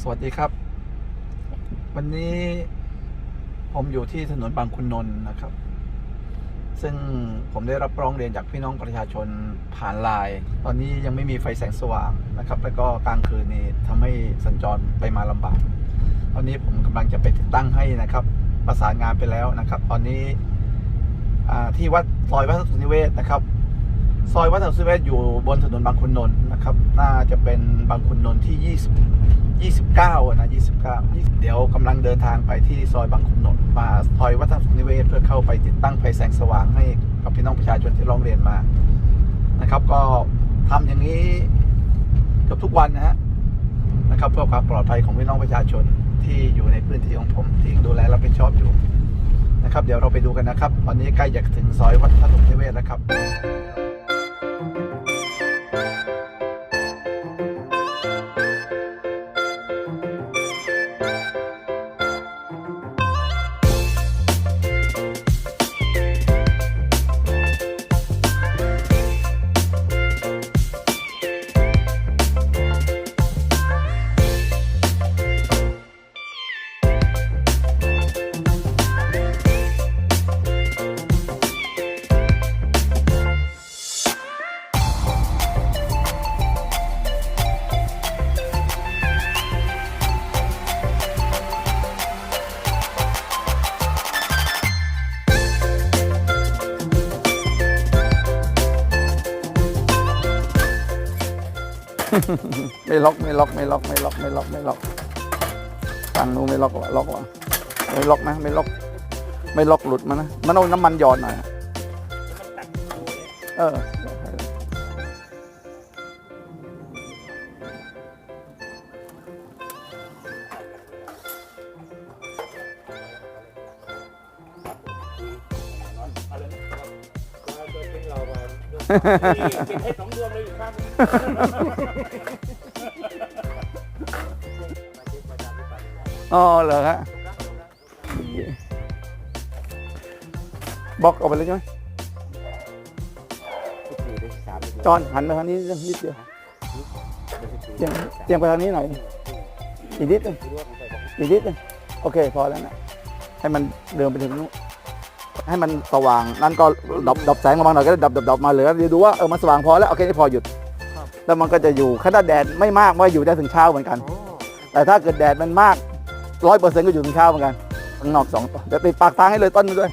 สวัสดีครับ วันนี้ผมอยู่ที่ถนนบางขุนนนท์นะครับ ซึ่งผมได้รับร้องเรียนจากพี่น้องประชาชนผ่านไลน์ตอนนี้ยังไม่มีไฟแสงสว่างนะครับ แล้วก็กลางคืนนี้ทำให้สัญจรไปมาลำบาก ตอนนี้ผมกำลังจะไปติดตั้งให้นะครับ ประสานงานไปแล้วนะครับ ตอนนี้ที่วัดซอยวัดสุนิเวศนะครับ ซอยวัดสุนิเวศอยู่บนถนนบางขุนนนท์นะครับ น่าจะเป็นบางขุนนนท์ที่ 20 29นะ29 20เดี๋ยวกำลังเดินทางไปที่ซอยบางขุนนนท์มาซอยวัฒนสุนิเวศเพื่อเข้าไปติดตั้งไฟแสงสว่างให้กับพี่น้องประชาชนที่ร้องเรียนมานะครับ ก็ทำอย่างนี้เกือบทุกวันนะฮะนะครับ เพื่อความปลอดภัยของพี่น้องประชาชนที่อยู่ในพื้นที่ของผมที่ดูแลรับผิดชอบอยู่นะครับ เดี๋ยวเราไปดูกันนะครับ ตอนนี้ใกล้จะถึงซอยวัฒนสุนิเวศแล้วครับ ไม่ล็อกไม่ล็อกไม่ล็อกไม่ล็อกไม่ล็อกไม่ล็อกฝั่งนู้นไม่ล็อกวะล็อกวะไม่ล็อกนะไม่ล็อก ไม่ล็อกหลุดมานะมันเอาน้ำมันหยอดหน่อยเอะเอออ๋อเหรอฮะบล็อกออกไปเลยใช่ไหมจอนหันมาทางนี้นิดเดียวเตียงเตียงไปทางนี้หน่อยอีกนิดนึงอีกนิดนึงโอเคพอแล้วนะให้มันเดินไปถึงนู้น ให้มันสว่างนั่นก็ดับดับแสงลงมาหน่อยก็ได้ดับดับดับมาเหลือเดี๋ยวดูว่าเออมันสว่างพอแล้วโอเคนี่พอหยุดแล้วมันก็จะอยู่ขนาดแดดไม่มากมันก็อยู่ได้ถึงเช้าเหมือนกันแต่ถ้าเกิดแดดมันมากร้อยเปอร์เซ็นต์ก็อยู่ถึงเช้าเหมือนกันข้างนอกสองต้นเดี๋ยวติดปากทางให้เลยต้นนึงด้วย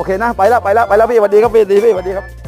โอเคนะ ไปแล้วไปแล้วไปแล้วพี่สวัสดีครับพี่สวัสดีพี่สวัสดีครับ